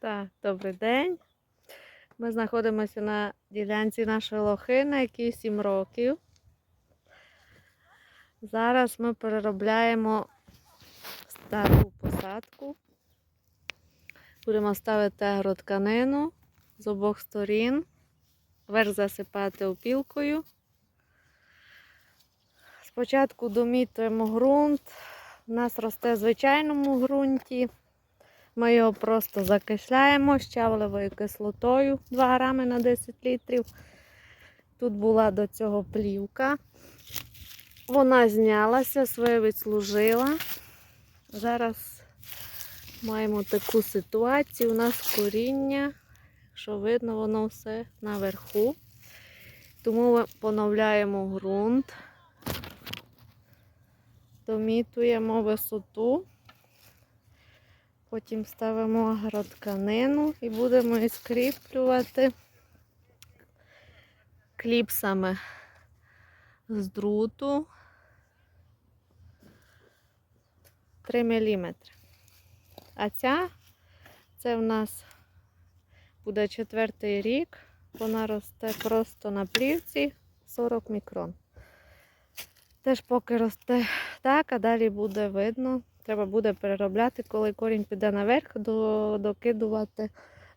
Так, добрий день. Ми знаходимося на ділянці нашої лохини, якій 7 років. Зараз ми переробляємо стару посадку. Будемо ставити агротканину з обох сторін, верх засипати опілкою. Спочатку домітуємо ґрунт. У нас росте в звичайному ґрунті. Ми його просто закисляємо щавлевою кислотою 2 грами на 10 літрів. Тут була до цього плівка. Вона знялася, своє відслужила. Зараз маємо таку ситуацію. У нас коріння, якщо видно, воно все наверху. Тому ми поновляємо ґрунт, домітуємо висоту. Потім ставимо агротканину і будемо її скріплювати кліпсами з друту 3 мм. А ця це в нас буде четвертий рік. Вона росте просто на плівці 40 мікрон. Теж поки росте так, а далі буде видно. Треба буде переробляти, коли корінь піде наверх, до, докидувати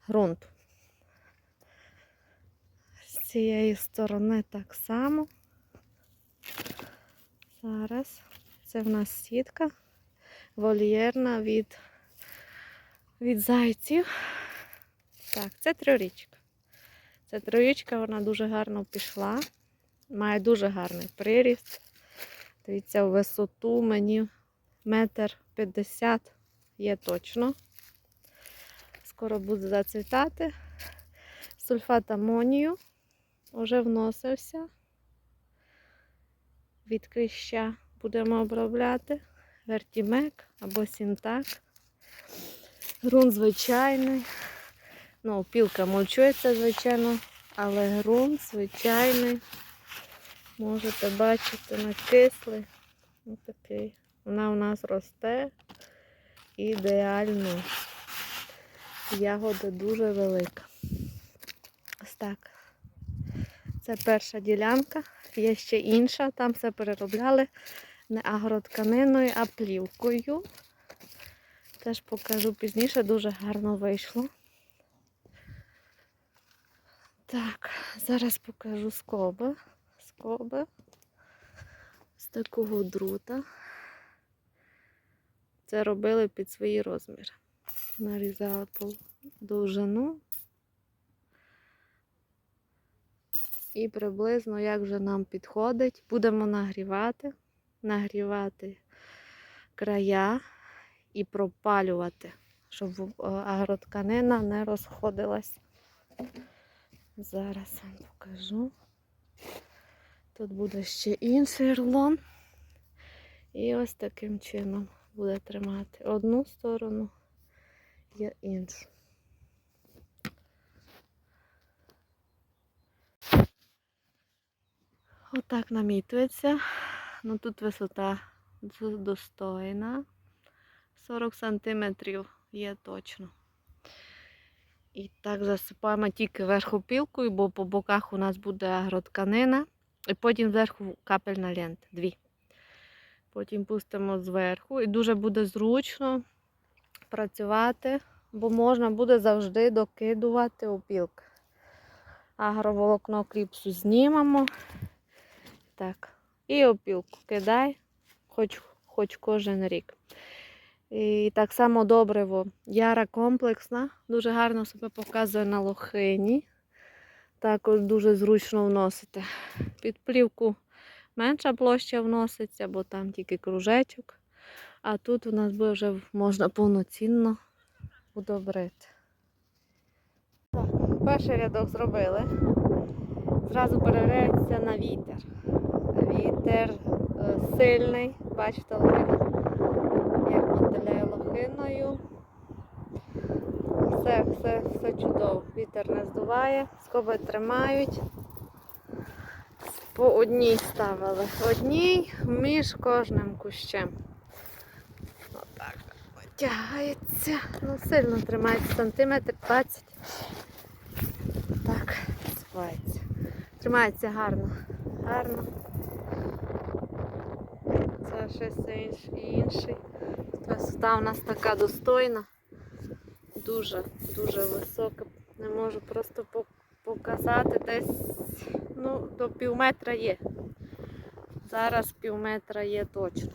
ґрунт. З цієї сторони так само. Зараз це в нас сітка вольєрна від, від зайців. Так, це трьорічка. Це трьорічка, вона дуже гарно пішла. Має дуже гарний приріст. Дивіться, в висоту мені метр п'ятдесят є точно. Скоро буде зацвітати. Сульфат амонію вже вносився. Від кліща будемо обробляти. Вертімек або сінтак. Грунт звичайний. Ну, пілка мульчується, звичайно, але ґрунт звичайний. Можете бачити, накислий. Ось такий. Вона у нас росте ідеально. Ягода дуже велика. Ось так. Це перша ділянка. Є ще інша. Там все переробляли не агротканиною, а плівкою. Теж покажу пізніше, дуже гарно вийшло. Так, зараз покажу скоби. Скоби з такого друта. Це робили під свої розміри. Нарізала по довжину. І приблизно, як вже нам підходить, будемо нагрівати, нагрівати края і пропалювати, щоб е, агротканина не розходилась. Зараз вам покажу. Тут буде ще інший рулон. І ось таким чином буде тримати одну сторону і іншу. Отак намітується. Ну тут висота достойна. 40 сантиметрів є точно. І так засипаємо тільки верху пілкою, бо по боках у нас буде агротканина. І потім зверху капельна лента. Дві. Потім пустимо зверху. І дуже буде зручно працювати, бо можна буде завжди докидувати опілки. Агроволокно кліпсу знімемо. Так. І опілку кидай, хоч, хоч кожен рік. І так само добриво. Яра комплексна, дуже гарно себе показує на лохині. Також дуже зручно вносити. Під плівку менша площа вноситься, бо там тільки кружечок. А тут у нас буде вже можна повноцінно удобрити. Перший рядок зробили. Зразу перевіряється на вітер. Вітер е, сильний, бачите, лохина, як мотиляє лохиною. Все, все, все чудово. Вітер не здуває, скоби тримають. По одній ставили. Одній між кожним кущем. Отак. тягається. Ну, сильно тримається, сантиметр 20. Так, сувається. Тримається гарно. Гарно. Це щось інш- інший. Висота у нас така достойна. Дуже, дуже висока. Не можу просто по- показати десь ну, до пів метра є. Зараз пів метра є точно.